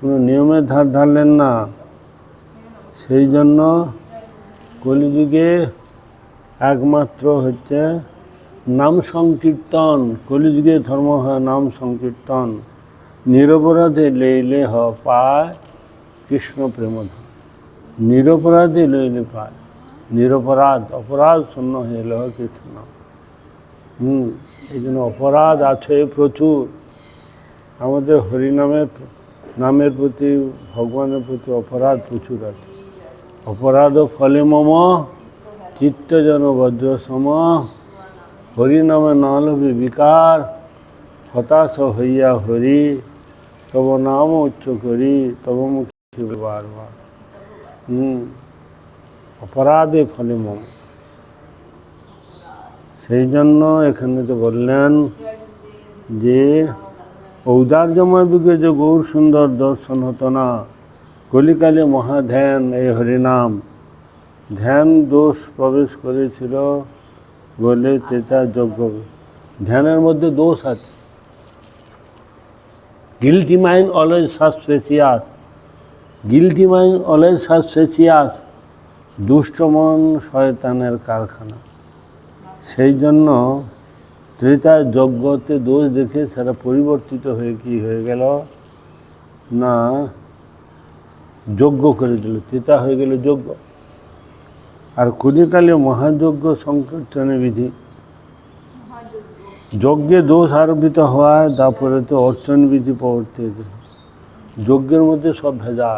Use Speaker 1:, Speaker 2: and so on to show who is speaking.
Speaker 1: কোনো নিয়মের ধার ধারলেন না। সেই জন্য কলিযুগে একমাত্র হচ্ছে নাম সংকীর্তন। কলিযুগে ধর্ম হয় নাম সংকীর্তন। নিরপরাধে লইলে হ পায় কৃষ্ণ প্রেমধন। নিরপরাধে লইলে পায়। নিরপরাধ, অপরাধ শূন্য এলো কৃষ্ণ। হুম, এই জন্য অপরাধ আছে প্রচুর। আমাদের হরিনামের নামের প্রতি, ভগবানের প্রতি অপরাধ প্রচুর আছে। অপরাধ ফলে মম, চিত্ত যেন বজ্র সম, হরিনামে নালবে বিকার, হতাশ হইয়া হরি, তব নাম উচ্চ করি, তব মুখে বারবার হুম অপরাধে ফলে মম। সেই জন্য এখানে তো বললেন যে ঔদার্যময় যুগে যে গৌর সুন্দর দর্শন হতো না, কলিকালে মহাধ্যান এই হরিনাম। ধ্যান দোষ প্রবেশ করেছিল বলে তেতা যজ্ঞ। ধ্যানের মধ্যে দোষ আছে। Guilty mind always suspicious guilty mind always suspicious দুষ্ট মন শয়তানের কারখানা। সেই জন্য ত্রেতা যজ্ঞতে দোষ দেখে সেটা পরিবর্তিত হয়ে কি হয়ে গেল? না, যজ্ঞ করে দিল, ত্রেতা হয়ে গেল যজ্ঞ। আর কলিকালে মহাযজ্ঞ সংকীর্তনের বিধি। যজ্ঞে দোষ আরোপিত হওয়ায় তারপরে তো অর্চন বিধি প্রবর্তিত। যজ্ঞের মধ্যে সব ভেজাল।